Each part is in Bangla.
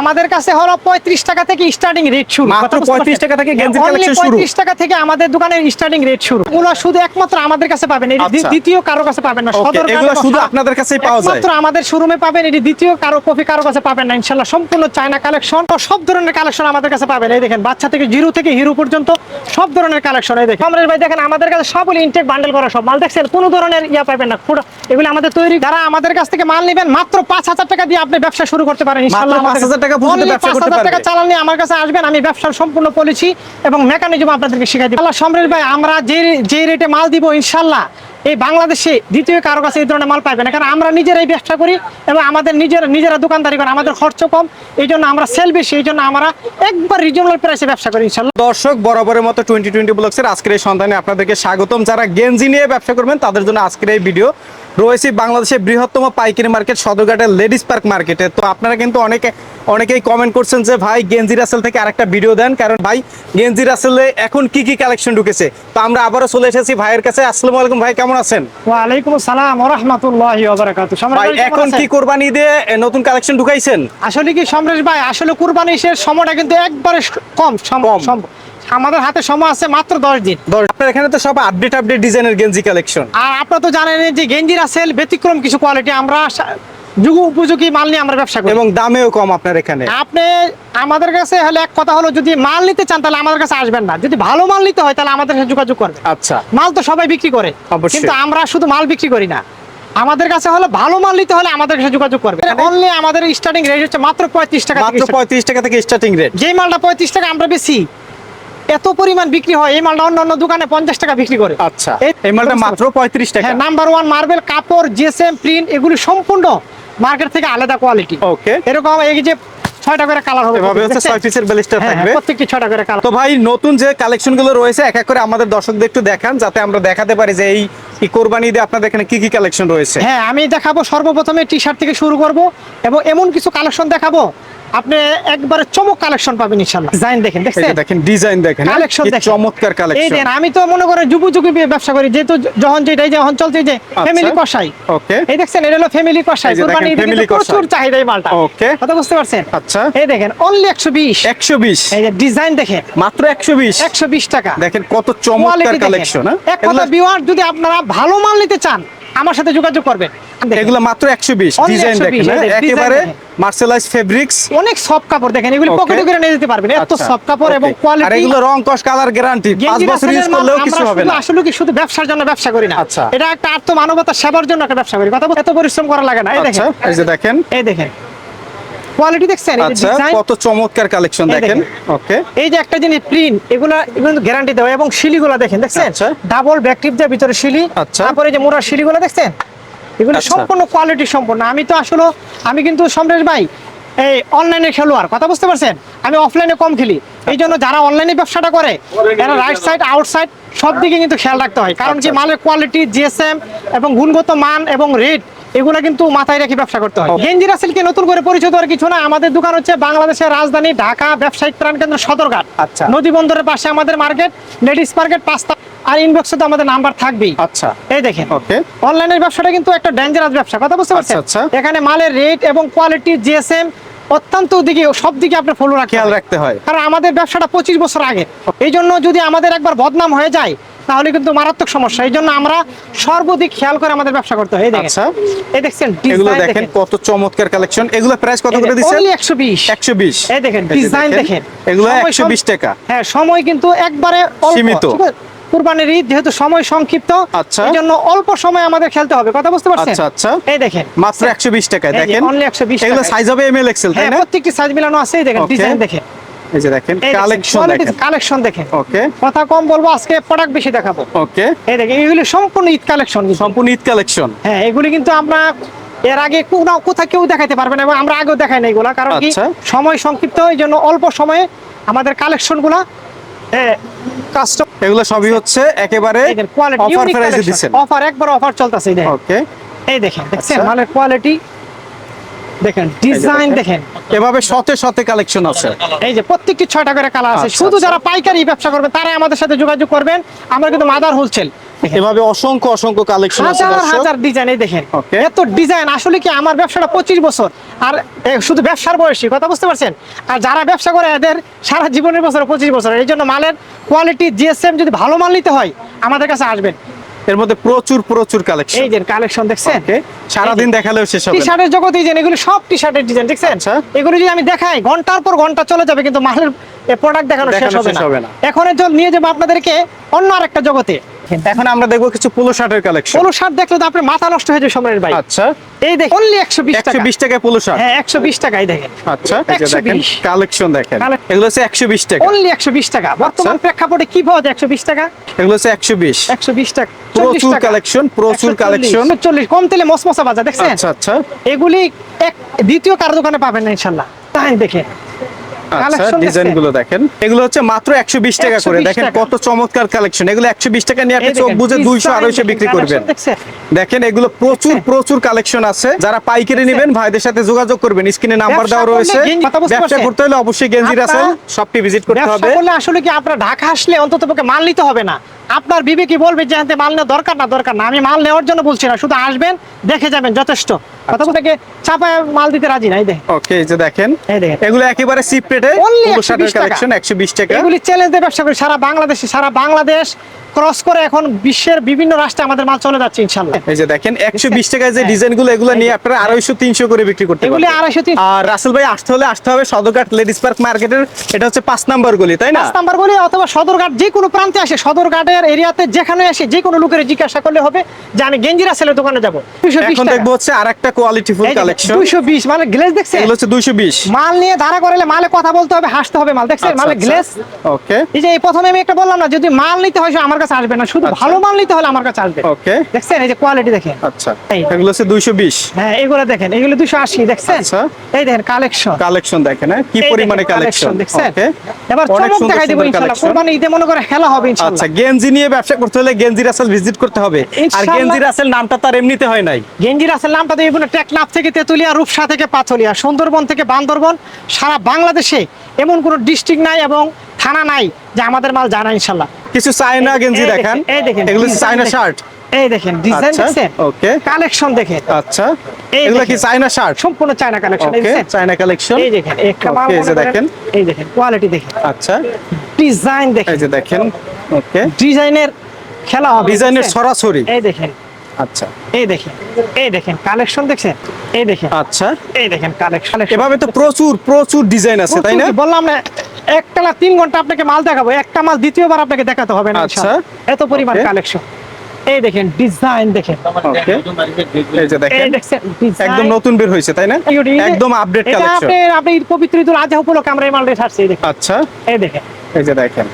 আমাদের কাছে হলো পঁয়ত্রিশ টাকা থেকে স্টার্টিং রেট শুরু। মাত্র 35 টাকা থেকে গেঞ্জির শুরু। 35 টাকা থেকে আমাদের দোকানের স্টার্টিং রেট শুরু। এগুলো শুধু একমাত্র আমাদের কাছে পাবেন এটি আচ্ছা। দ্বিতীয় কারও কাছে পাবেন না সদর এগুলো শুধু আপনাদের কাছেই পাওয়া যায়। আমাদের শোরুমে পাবেন এটি দ্বিতীয় কারও কপি কারও কাছে পাবেন না ইনশাল্লাহ সম্পূর্ণ চায়না কালেকশন সব ধরনের কালেকশন আমাদের কাছে পাবেন। এই দেখেন বাচ্চা থেকে জিরো থেকে হিরো পর্যন্ত সব ধরনের কালেকশন এই দেখেন। আমরেশ ভাই দেখেন আমাদের কাছে সবগুলো ইনটেক বান্ডেল করা সব। মাল দেখছেন? কোনো ধরনের ইয়া পাবেন না এগুলো আমাদের তৈরি। যারা আমাদের কাছ থেকে মাল নেবেন মাত্র পাঁচ হাজার টাকা দিয়ে আপনি ব্যবসা শুরু করতে পারেন ইনশাল্লাহ মাত্র 5,000 টাকা পর্যন্ত ব্যবসা করতে 5,000 টাকা। চালান নিয়ে আমার কাছে আসবেন আমি ব্যবসার সম্পূর্ণ পলিসি এবং মেকানিজম আপনাদেরকে শিখাই দিব আল্লাহ সমরেশ ভাই আমরা যে যে রেটে মাল দিব ইনশাল্লাহ এই বাংলাদেশে দ্বিতীয় কারও কাছে এই ধরনের মাল পাইবে না। কারণ আমরা নিজেরাই ব্যবসা করি এবং আমাদের নিজের নিজেরা দোকানদারি করি, আমাদের খরচ কম। এই জন্য আমরা সেল বেশি, এই জন্য আমরা একবার রিজনাল প্রাইসে ব্যবসা করি ইনশাল্লাহ দর্শক, বরাবরের মতো টোয়েন্টি টোয়েন্টি ব্লগসের আজকের এই সন্ধানে আপনাদেরকে স্বাগতম। যারা গেঞ্জি নিয়ে ব্যবসা করবেন, তাদের জন্য আজকের এই ভিডিও রয়েছে বাংলাদেশের বৃহত্তম পাইকারি মার্কেট সদরঘাটের লেডিস পার্ক মার্কেটে তো আপনারা কিন্তু অনেকে অনেকেই কমেন্ট করছেন যে, ভাই গেঞ্জি রাসেল থেকে আরেকটা ভিডিও দেন। কারণ, ভাই গেঞ্জি রাসেলে এখন কি কি কালেকশন ঢুকেছে? তো আমরা আবারও চলে এসেছি ভাইয়ের কাছে। আসসালামু আলাইকুম ভাই, কেমন আছেন? ওয়ালাইকুম আসসালাম রহমতুল্লাহি ওবারাকাতু ভাই এখন কি কোরবানি দিয়ে নতুন কালেকশন ঢুকাইছেন? আসলে কি সমরেশ ভাই আসলে কুরবানি শেষ সময়টা কিন্তু একবারে কম সম্ভব। আমাদের হাতে সময় আছে মাত্র দশ দিন। আপনার এখানে তো সব আপডেট আপডেট ডিজাইনের গেঞ্জি কালেকশন আর আপনারা তো জানেন যে গেঞ্জির আছে ব্যতিক্রম কিছু কোয়ালিটি আমরা যুগ উপযোগী মাল নিয়ে আমরা ব্যবসা করি। এবং দামেও কম আপনার এখানে। আপনি আমাদের কাছে হলে এক কথা হলো যদি মাল নিতে চান তাহলে আমাদের কাছে আসবেন না। যদি ভালো মাল নিতে হয় তাহলে আমাদের সাথে যোগাযোগ করবেন। আচ্ছা। মাল তো সবাই বিক্রি করে। কিন্তু আমরা শুধু মাল বিক্রি করি না। আমাদের কাছে হলো ভালো মাল নিতে হলে আমাদের কাছে যোগাযোগ করবে অনলি আমাদের স্টার্টিং রেট হচ্ছে মাত্র পঁয়ত্রিশ টাকা মাত্র পঁয়ত্রিশ টাকা থেকে স্টার্টিং রেট যেই মালটা পঁয়ত্রিশ টাকা আমরা বেশি এত পরিমাণ বিক্রি হয় এই মালটা অন্য অন্য দোকানে পঞ্চাশ টাকা বিক্রি করে। আচ্ছা এই মালটা মাত্র পঁয়ত্রিশ টাকা। নাম্বার ওয়ান মার্বেল কাপড় জিএসএম প্রিন্ট এগুলি সম্পূর্ণ মার্কেট থেকে আলাদা কোয়ালিটি ওকে এরকম এই যে ছয়টা করে কালার হবে এভাবে হচ্ছে ছয় পিসের ব্যালিস্টার হ্যাঁ, থাকবে। প্রত্যেকটি ছয়টা করে কালার তো ভাই নতুন যে কালেকশনগুলো রয়েছে এক এক করে আমাদের দর্শকদের একটু দেখান যাতে আমরা দেখাতে পারি যে এই এই কোরবানি দিয়ে আপনাদের এখানে কি কি কালেকশন রয়েছে। হ্যাঁ আমি দেখাবো সর্বপ্রথমে টি শার্ট থেকে শুরু করব এবং এমন কিছু কালেকশন দেখাবো আপনি একবারে চমক কালেকশন পাবেন ইনশাআল্লাহ। ডিজাইন দেখেন এই দেখেন ডিজাইন দেখেন হ্যাঁ? কালেকশন দেখেন। চমৎকার এই দেন আমি তো মনে করে যুব যুগী ব্যবসা করি যেহেতু যখন যেটাই যখন চলছে যে ফ্যামিলি কষাই। ওকে এই দেখছেন এটা হলো ফ্যামিলি কষাই। কোরবানি প্রচুর চাহিদা এই মালটা। Okay. কথা বুঝতে পারছেন? আচ্ছা। এই দেখেন অনলি একশো বিশ। একশো বিশ। এই যে ডিজাইন দেখেন। মাত্র একশো বিশ। একশো বিশ টাকা। দেখেন কত চমৎকার কালেকশন এক কথা বিওয়ার যদি আপনারা ভালো মাল নিতে চান আমার সাথে যোগাযোগ করবেন। এগুলো মাত্র একশো বিশ Only ডিজাইন দেখেন হ্যাঁ? একেবারে মার্সেলাইজ ফেব্রিক্স অনেক সফট কাপড় দেখেন এগুলি. পকেটে করে নিয়ে যেতে পারবেন এত আচ্ছা, সফট কাপড় এবং okay। আর এগুলো রং কস কালার গ্যারান্টি পাঁচ বছর ইউজ করলেও কিছু হবে না আসলে কি শুধু ব্যবসার জন্য ব্যবসা করি না আচ্ছা। এটা একটা আর্থ মানবতার সেবার জন্য একটা ব্যবসা করি কথা এত পরিশ্রম করা লাগে না এই আচ্ছা দেখেন এই যে দেখেন এই দেখেন কোয়ালিটি দেখছেন আচ্ছা কত চমৎকার কালেকশন দেখেন। ওকে এই যে একটা জিনিস প্রিন্ট এগুলো এগুলো গ্যারান্টি দেওয়া এবং শিলিগুলো দেখেন দেখছেন। ডাবল ব্যাকটিপ দিয়ে ভিতরে শিলি আচ্ছা। তারপরে যে মোড়ার শিলিগুলো দেখছেন এগুলো আচ্ছা। সম্পূর্ণ কোয়ালিটি সম্পূর্ণ। আমি তো আসলে আমি কিন্তু সমরেশ ভাই এই অনলাইনে খেলোয়াড় কথা বুঝতে পারছেন? আমি অফলাইনে কম খেলি। এই জন্য যারা অনলাইনে ব্যবসাটা করে এরা রাইট সাইড আউটসাইড সব দিকে কিন্তু খেয়াল রাখতে হয়। কারণ কি আচ্ছা। মালের কোয়ালিটি জিএসএম এবং গুণগত মান এবং রেট এগুলো কিন্তু মাথায় রেখে ব্যবসা করতে হয়। গেঞ্জি রাসেলকে নতুন করে পরিচিত আর কিছু না? আমাদের দোকান হচ্ছে বাংলাদেশের রাজধানী ঢাকা ব্যবসায়িক প্রাণকেন্দ্র সদরঘাট। আচ্ছা। নদী বন্দরের পাশে আমাদের মার্কেট লেডিস মার্কেট পাঁচটা আর ইনবক্সে তো আমাদের নাম্বার থাকবেই। আচ্ছা। এই দেখেন ওকে। অনলাইনের ব্যবসাটা কিন্তু একটা ডেঞ্জারাস ব্যবসা কথা বুঝতে পারছেন? আচ্ছা, আচ্ছা। এখানে মালের রেট এবং কোয়ালিটি জিএসএম অত্যন্ত দিকে সব দিকে আপনি ফলো রাখতে খেয়াল রাখতে হয়। কারণ আমাদের ব্যবসাটা পঁচিশ বছর আগে। এই জন্য যদি আমাদের একবার বদনাম হয়ে যায় তাহলে কিন্তু মারাত্মক সমস্যা। এই জন্য আমরা সর্বদিক খেয়াল করে আমাদের ব্যবসা করতে হয় এই দেখেন। আচ্ছা। এই দেখছেন এগুলো দেখেন কত চমৎকার কালেকশন এগুলো প্রাইস কত করে দিচ্ছেন? only 120 120 এই দেখেন ডিজাইন দেখেন এগুলো সময় 120 টাকা। হ্যাঁ সময় কিন্তু একবারে সীমিত। কুরবানির ঈদ যেহেতু সময় সংক্ষিপ্ত আচ্ছা। এই জন্য অল্প সময় আমাদের খেলতে হবে। কথা বুঝতে পারছেন? আচ্ছা, আচ্ছা। এই দেখেন। মাত্র 120 টাকায় দেখেন। only 120 এগুলো সাইজ হবে এম এল এক্সেল তাই হ্যাঁ না? প্রত্যেকটি সাইজ মিলানো আছে এই দেখেন ডিজাইন দেখেন। এই যে দেখেন কালেকশন দেখেন কালেকশন দেখেন। ওকে কথা কম বলব আজকে প্রোডাক্ট বেশি দেখাবো। ওকে এই দেখেন এগুলি সম্পূর্ণ ঈদ কালেকশন সম্পূর্ণ ঈদ কালেকশন হ্যাঁ এগুলি কিন্তু আমরা এর আগে কোনো- কোথাও কেউ দেখাতে পারবে না এবং আমরা আগেও দেখাই না এগুলা কারণ কি আচ্ছা। সময় সংক্ষিপ্ত এই জন্য অল্প সময়ে আমাদের কালেকশন কাস্টম এগুলো সবই হচ্ছে একেবারে কোয়ালিটি অফার প্রাইসে দিচ্ছেন। অফার একবার অফার চলতেছে দেখেন। ওকে এই দেখেন দেখছেন? আচ্ছা। মালের কোয়ালিটি দেখেন ডিজাইন দেখেন এভাবে শতে শতে কালেকশন আছে। এই যে প্রত্যেকটি ছয়টা করে কালার আছে। আচ্ছা, শুধু আচ্ছা। যারা পাইকারি ব্যবসা করবে তারাই আমাদের সাথে যোগাযোগ করবেন। আমরা কিন্তু মাদার হোলসেল এভাবে অসংখ্য অসংখ্য কালেকশন আছে হাজার হাজার ডিজাইন এই দেখেন। এত ডিজাইন আসলে কি আমার ব্যবসাটা পঁচিশ বছর? আর শুধু ব্যবসার বয়সী কথা বুঝতে পারছেন? আর যারা ব্যবসা করে এদের সারা জীবনের বছর পঁচিশ বছর। এই জন্য মালের কোয়ালিটি জিএসএম যদি ভালো মাল নিতে হয় আমাদের কাছে আসবেন। এর মধ্যে প্রচুর প্রচুর কালেকশন এই যে কালেকশন দেখছেন? সারাদিন দেখালেও শেষ হবে টি-শার্টের জগতে এই যে এগুলো সব টি শার্টের ডিজাইন দেখছেন? আচ্ছা। এগুলো যদি আমি দেখাই ঘণ্টার পর ঘণ্টা চলে যাবে কিন্তু মালের প্রোডাক্ট দেখানো শেষ হবে না। না। এখন এর জন্য নিয়ে যাব আপনাদেরকে অন্য আরেকটা জগতে। এখন আমরা দেখব কিছু পোলো শার্টের কালেকশন পলো শার্ট দেখলে তো আপনার মাথা নষ্ট হয়ে যাবে সম্রাট ভাই আচ্ছা। এই অনলি একশো বিশ একশো টাকা বিশ টাকায় পোলো শার্ট হ্যাঁ একশো বিশ টাকাই দেখেন। আচ্ছা এই দেখেন কালেকশন দেখেন। এগুলো হচ্ছে একশো বিশ টাকা। অনলি একশো বিশ টাকা। বর্তমান আচ্ছা। প্রেক্ষাপটে কি পাওয়া যায় একশো বিশ টাকা? এগুলো হচ্ছে একশো বিশ। একশো বিশ টাকা। প্রচুর কালেকশন প্রচুর কালেকশন চল্লিশ কম তেলে মসমসা বাজার দেখছেন? আচ্ছা আচ্ছা। এগুলি এক দ্বিতীয় কার দোকানে পাবেন না ইনশাল্লাহ। তাই দেখে আচ্ছা ডিজাইনগুলো দেখেন। এগুলো হচ্ছে মাত্র একশো বিশ টাকা করে। দেখেন কত চমৎকার কালেকশন এগুলো একশো বিশ টাকা নিয়ে আপনি চোখ বুঝে দুইশো design আড়াইশো দেখেন, বিক্রি করবেন। দেখেন এগুলো প্রচুর প্রচুর কালেকশন আছে। যারা পাইকারি নেবেন ভাইদের সাথে যোগাযোগ করবেন। স্ক্রিনে নাম্বার দেওয়া রয়েছে। ব্যবসা করতে হলে অবশ্যই গেঞ্জি আছে আপনারা সবটি ভিজিট করতে হবে। আসলে কি আপনার ঢাকা আসলে অন্তত পক্ষে মাল নিতে হবে না? আপনার বিবেকে বলবে যে হাতে মাল নেওয়া দরকার না দরকার না। আমি মাল নেওয়ার জন্য বলছি না শুধু আসবেন দেখে যাবেন যথেষ্ট। কথা গিয়ে চাপায় মাল দিতে রাজি নাই দেখ ওকে এই যে দেখেন এগুলো একেবারে সিপ রেটে Only 120 টাকা। কালেকশন এগুলি চ্যালেঞ্জ দিয়ে ব্যবসা করি সারা বাংলাদেশে সারা বাংলাদেশ ক্রস করে এখন বিশ্বের বিভিন্ন রাষ্ট্রে আমাদের মাল চলে যাচ্ছে ইনশাল্লাহ এই যে দেখেন একশো বিশ টাকায় যে ডিজাইনগুলো এগুলো নিয়ে আপনারা আড়াইশো তিনশো করে বিক্রি করতে এগুলি পারবেন। আড়াইশো তিন আর রাসেল ভাই আসতে হলে আসতে হবে সদরঘাট লেডিস পার্ক মার্কেটের এটা হচ্ছে পাঁচ নাম্বার গলি তাই না? পাঁচ নাম্বার গলি অথবা সদরঘাট যে কোনো প্রান্তে আসে সদরঘাটের এরিয়াতে যেখানে আসে যে কোনো লোকের জিজ্ঞাসা করলে হবে যে আমি গেঞ্জিরা সেলের দোকানে যাব। এখন দেখব হচ্ছে আর কোয়ালিটি ফুল কালেকশন দুইশো বিশ মানে গ্লেজ দেখছে এগুলো হচ্ছে দুইশো বিশ। মাল নিয়ে ধারা করলে মালে কথা বলতে হবে হাসতে হবে মাল দেখছেন? আচ্ছা, মালে গ্লেজ ওকে এই যে প্রথমে আমি একটা বললাম না যদি মাল নিতে হয় আমার কাছে আসবে না শুধু আচ্ছা। ভালো মাল নিতে হলে আমার কাছে আসবে। ওকে দেখছেন? এই যে কোয়ালিটি দেখেন। আচ্ছা। এগুলো হচ্ছে দুইশো বিশ। হ্যাঁ এগুলো দেখেন এগুলো দুশো আশি দেখছেন? আচ্ছা। এই দেখেন কালেকশন কালেকশন দেখেন হ্যাঁ? কি পরিমাণে কালেকশন দেখছেন? এবার চমক দেখাই দেবো ইনশাআল্লাহ কোরবানি ঈদে মনে করে খেলা হবে আচ্ছা গেঞ্জি নিয়ে ব্যবসা করতে হলে গেঞ্জি রাসেল ভিজিট করতে হবে। আর। গেঞ্জি রাসেল নামটা তার এমনিতে হয় নাই। গেঞ্জি রাসেল নামটা দিয়ে টেকনাফ থেকে তেতুলিয়া রূপসা থেকে পাথলিয়া সুন্দরবন থেকে বান্দরবন সারা বাংলাদেশে এমন কোনো ডিস্ট্রিক্ট নাই এবং থানা নাই যে আমাদের মাল জানা ইনশাল্লাহ কিছু চায়না গেঞ্জি দেখান। এই দেখেন এগুলো চায়না শার্ট এই দেখেন ডিজাইন আচ্ছা, দেখছেন okay. কালেকশন দেখেন। আচ্ছা এগুলো কি দেখেন। চায়না শার্ট সম্পূর্ণ China collection okay China collection এই দেখেন একটা মাল এই যে দেখেন। এই দেখেন কোয়ালিটি দেখেন। আচ্ছা। ডিজাইন দেখেন। এই যে দেখেন ওকে ডিজাইনের খেলা হবে ডিজাইনের? সরাসরি। এই দেখেন আচ্ছা। এই দেখেন এই দেখেন কালেকশন দেখছেন? এই দেখেন। আচ্ছা। এই দেখেন কালেকশন এভাবে তো প্রচুর প্রচুর ডিজাইন আছে তাই না? বললাম না একটা না তিন ঘণ্টা আপনাকে মাল দেখাবো একটা মাল দ্বিতীয়বার আপনাকে দেখাতে হবে না আচ্ছা। এত পরিমাণ কালেকশন এই দেখেন ডিজাইন দেখেন। ওকে এই যে দেখেন একদম নতুন বের হয়েছে তাই না? একদম আপডেট কালেকশন আপনি পবিত্র ঈদুল আজহা উপলক্ষে আমরা এই মালটা ছাড়ছি দেখেন। আচ্ছা। এই দেখেন। এই যে দেখেন।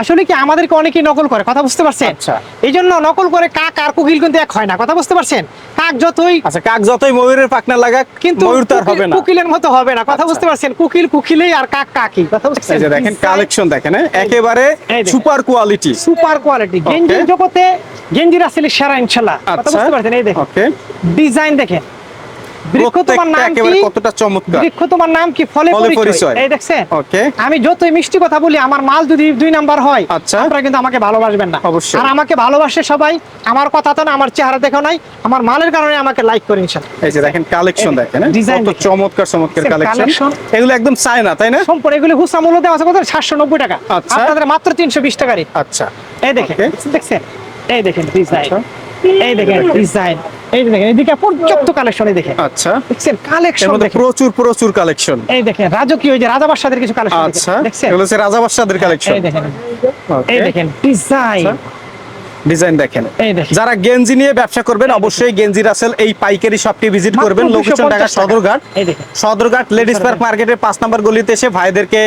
আসলে কি আমাদেরকে অনেকেই নকল করে কথা বুঝতে পারছেন? আচ্ছা। এই জন্য নকল করে কাক আর কোকিল কিন্তু এক হয় না কথা বুঝতে পারছেন? কাক যতই আচ্ছা কাক যতই ময়ূরের পাখনা লাগা কিন্তু ময়ূর তো হবে না। কুকিলের মতো হবে না কথা আচ্ছা। বুঝতে পারছেন? কুকিল কুকিলেই আর কাক কাকি কথা বুঝতে যে দেখেন কালেকশন দেখেন হ্যাঁ? একেবারে সুপার কোয়ালিটি সুপার কোয়ালিটি গেঞ্জির জগতে গেঞ্জির আসলে সেরা ইনশাল্লাহ। কথা আচ্ছা। বুঝতে পারছেন? এই দেখেন। ওকে ডিজাইন দেখেন। কতটা চমৎকার। বৃক্ষ তোমার নাম কি? ফলে ফলে পরিচয়। পরিচয়। এই দেখছেন? ওকে। আমি যতই মিষ্টি কথা বলি আমার মাল যদি দুই নাম্বার হয় আচ্ছা। আপনারা কিন্তু আমাকে ভালোবাসবেন না। অবশ্যই। আর আমাকে ভালোবাসে সবাই। আমার কথা তো না আমার চেহারা দেখো নাই। আমার মালের কারণে আমাকে লাইক করে ইনশাল্লাহ এই যে দেখেন কালেকশন দেখেন হ্যাঁ? কত চমৎকার চমৎকার কালেকশন এগুলো একদম চায়না তাই না? সম্পূর্ণ এগুলি হুসা মূল্য দেওয়া আছে কত? সাতশো নব্বই টাকা। আচ্ছা। আপনাদের মাত্র তিনশো বিশ টাকারই। আচ্ছা। এই দেখেন দেখছেন? এই দেখেন ডিজাইন আচ্ছা। এই দেখেন ডিজাইন এই দেখেন এদিকে পর্যাপ্ত কালেকশন এই দেখেন। আচ্ছা। দেখছেন কালেকশন দেখেন। প্রচুর প্রচুর কালেকশন এই দেখেন রাজকীয় যে রাজা বাদশাদের কিছু কালেকশন আচ্ছা এগুলো হচ্ছে রাজা বাদশাদের কালেকশন এই দেখেন। এই দেখেন ডিজাইন ডিজাইন দেখেন। যারা গেঞ্জি নিয়ে ব্যবসা করবেন অবশ্যই গেঞ্জি রাসেল এই পাইকারি শপটি ভিজিট করবেন location Dhaka Sadarghat. Sadarghat ladies park মার্কেটের পাঁচ নম্বর গলিতে এসে ভাইদেরকে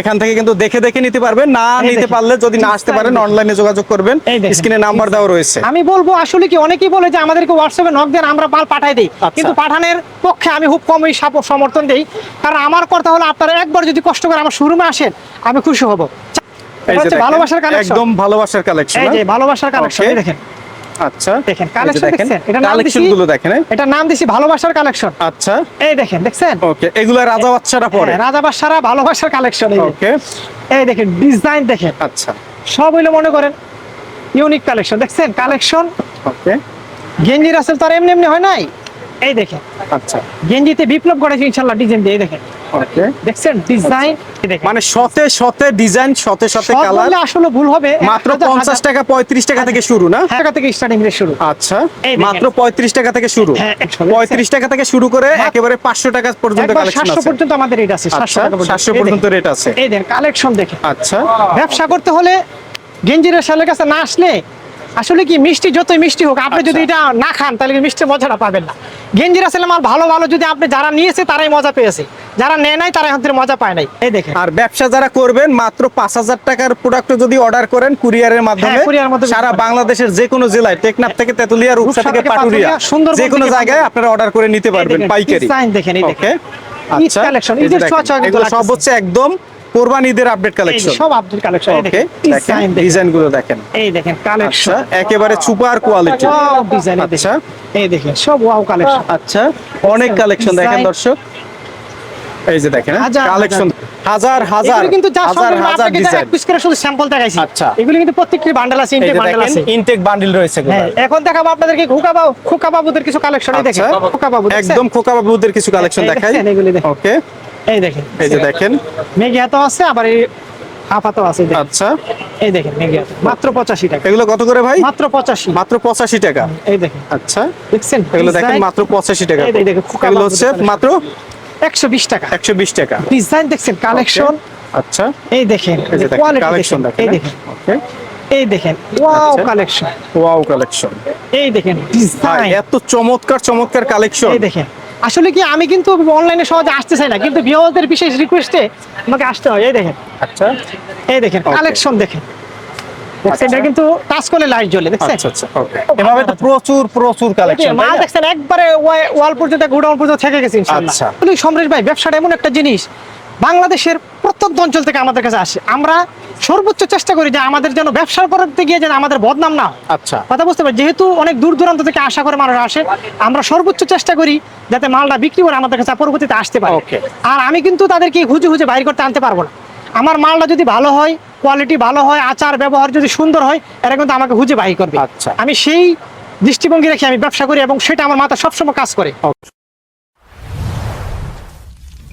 এখান থেকে কিন্তু দেখে দেখে নিতে পারবেন। না নিতে পারলে যদি না আসতে পারেন অনলাইনে যোগাযোগ করবেন। স্ক্রিনে নাম্বার দেওয়া রয়েছে। আমি বলব আসলে কি অনেকেই বলে যে আমাদেরকে হোয়াটসঅ্যাপে নক দেন আমরা মাল পাঠাই দিই। আচ্ছা। কিন্তু পাঠানোর পক্ষে আমি খুব কমই সমর্থন দেই। কারণ আমার কথা হলো আপনারা একবার যদি কষ্ট করে আমার শোরুমে আসেন আমি খুশি হব। ভালোবাসার কালেকশন একদম ভালোবাসার কালেকশন এই যে ভালোবাসার কালেকশন দেখেন। আচ্ছা দেখেন কালেকশন দেখেন এটা কালেকশনগুলো দেখেন? এটা নাম দিছি ভালোবাসার কালেকশন আচ্ছা। এই দেখেন দেখছেন? ওকে এগুলো রাজা বাচ্চারা পরে। হ্যাঁ, রাজা ভালোবাসার কালেকশন ওকে। এই দেখেন ডিজাইন দেখেন। আচ্ছা। সব হইল মনে করেন ইউনিক কালেকশন দেখছেন? Collection okay. গেঞ্জির আসলে তো আর এমনি এমনি হয় নাই? এই দেখেন। আচ্ছা। গেঞ্জিতে বিপ্লব করেছে ইনশাল্লাহ ডিজাইন দিয়ে দেখেন। ওকে। দেখছেন? ডিজাইন দেখেন। মানে শতে শতে ডিজাইন শতে শতে কালার। বললে আসলে ভুল হবে। মাত্র এক হাজার, পঞ্চাশ হাজার টাকা পঁয়ত্রিশ টাকা থেকে শুরু না? টাকা থেকে স্টার্টিং রেট শুরু। আচ্ছা। মাত্র পঁয়ত্রিশ টাকা থেকে শুরু। হ্যাঁ, একশো। পঁয়ত্রিশ টাকা থেকে শুরু করে একেবারে পাঁচশো টাকা পর্যন্ত কালেকশন আছে। পর্যন্ত আমাদের রেট আছে সাতশো আচ্ছা টাকা পর্যন্ত। রেট আছে। এই দেন কালেকশন দেখে আচ্ছা। ব্যবসা করতে হলে গেঞ্জিরের সালের কাছে না আসলে আসলে কি মিষ্টি যতই মিষ্টি হোক আপনি যদি এটা না খান তাহলে কিন্তু মিষ্টি মজাটা পাবেন না। গেঞ্জির আসলে মাল ভালো ভালো যদি আপনি যারা নিয়েছে তারাই মজা পেয়েছে। যারা নেয় নাই তারা এখন মজা পায় নাই। এই দেখেন। আর ব্যবসা যারা করবেন মাত্র পাঁচ হাজার টাকার প্রোডাক্ট যদি অর্ডার করেন কুরিয়ারের মাধ্যমে হ্যাঁ, মাধ্যমে সারা বাংলাদেশের যে কোনো জেলায় টেকনাফ থেকে তেতুলিয়া রূপসা থেকে পাটুরিয়া সুন্দরবন যে কোনো জায়গায় আপনারা অর্ডার করে নিতে পারবেন পাইকারি। দেখেন, এই দেখেন। ছোঁয়া ছোঁয়া এগুলো সব হচ্ছে একদম কোরবানি ঈদের আপডেট কালেকশন সব আব্দুল কালেকশন ওকে দেখেন ডিজাইনগুলো দেখেন। এই দেখেন আচ্ছা কালেকশন একেবারে সুপার কোয়ালিটি ডিজাইন আচ্ছা। এই দেখেন সব ওয়াও কালেকশন আচ্ছা অনেক কালেকশন দেখেন দর্শক। এই যে দেখেন কালেকশন হাজার হাজার। কিন্তু হাজার হাজার ডিজাইন পিস করে শুধু স্যাম্পল দেখাইছি। আচ্ছা। এগুলো কিন্তু প্রত্যেকটি বান্ডেল আছে ইনটেক বান্ডেল আছে। ইনটেক বান্ডিল রয়েছে হ্যাঁ এখন দেখাবো আপনাদেরকে খোকা বাবু খোকা বাবুদের কিছু কালেকশন দেখেন আচ্ছা। খোকা বাবু একদম খোকা বাবুদের কিছু কালেকশন দেখাই। ওকে এই দেখেন। এই যে দেখেন। মেঘি হাতো আছে আবার এই আছে আচ্ছা। এই দেখেন মেঘি মাত্র পঁচাশি টাকা। এগুলো কত করে ভাই? মাত্র পঁচাশি। মাত্র পঁচাশি টাকা। এই দেখেন। আচ্ছা। দেখছেন? এগুলো দেখেন মাত্র পঁচাশি টাকা। এই দেখেন, এগুলো হচ্ছে মাত্র একশো বিশ টাকা। একশো বিশ টাকা। ডিজাইন দেখছেন? কালেকশন আচ্ছা। এই দেখেন কালেকশন এই দেখেন। ওকে এই দেখেন ওয়াও আচ্ছা। কালেকশন ওয়াও কালেকশন এই দেখেন ডিজাইন এত চমৎকার চমৎকার কালেকশন এই দেখেন। আসলে কি আমি কিন্তু অনলাইনে সহজে আসতে চাই না কিন্তু বিয়ের বিশেষ রিকোয়েস্টে আমাকে আসতে হয় এই দেখেন। আচ্ছা। এই দেখেন কালেকশন দেখেন। দেখছেন, এটা কিন্তু টাচ করলে লাইট জ্বলে দেখছেন? আচ্ছা আচ্ছা ওকে এভাবে তো প্রচুর প্রচুর কালেকশন মাল দেখছেন একবারে ওয়াল পর্যন্ত গোডাউন পর্যন্ত থেকে গেছে ইনশাআল্লাহ। আচ্ছা। সমরেশ ভাই ব্যবসাটা এমন একটা জিনিস বাংলাদেশের প্রত্যন্ত অঞ্চল থেকে আমাদের কাছে আসে। আমরা সর্বোচ্চ চেষ্টা করি যে আমাদের যেন ব্যবসার করতে গিয়ে যেন আমাদের বদনাম না আচ্ছা। কথা বুঝতে পারি যেহেতু অনেক দূর দূরান্ত থেকে আশা করে মানুষ আসে আমরা সর্বোচ্চ চেষ্টা করি যাতে মালটা বিক্রি করে আমাদের কাছে পরবর্তীতে আসতে পারে. আর আমি কিন্তু তাদেরকে হুজে হুজে বাইর করতে আনতে পারব না। আমার মালটা যদি ভালো হয় কোয়ালিটি ভালো হয় আচার ব্যবহার যদি সুন্দর হয় এরা কিন্তু আমাকে হুজে বাই করবে। আচ্ছা। আমি সেই দৃষ্টিভঙ্গি রেখে আমি ব্যবসা করি এবং সেটা আমার মাথা সবসময় কাজ করে।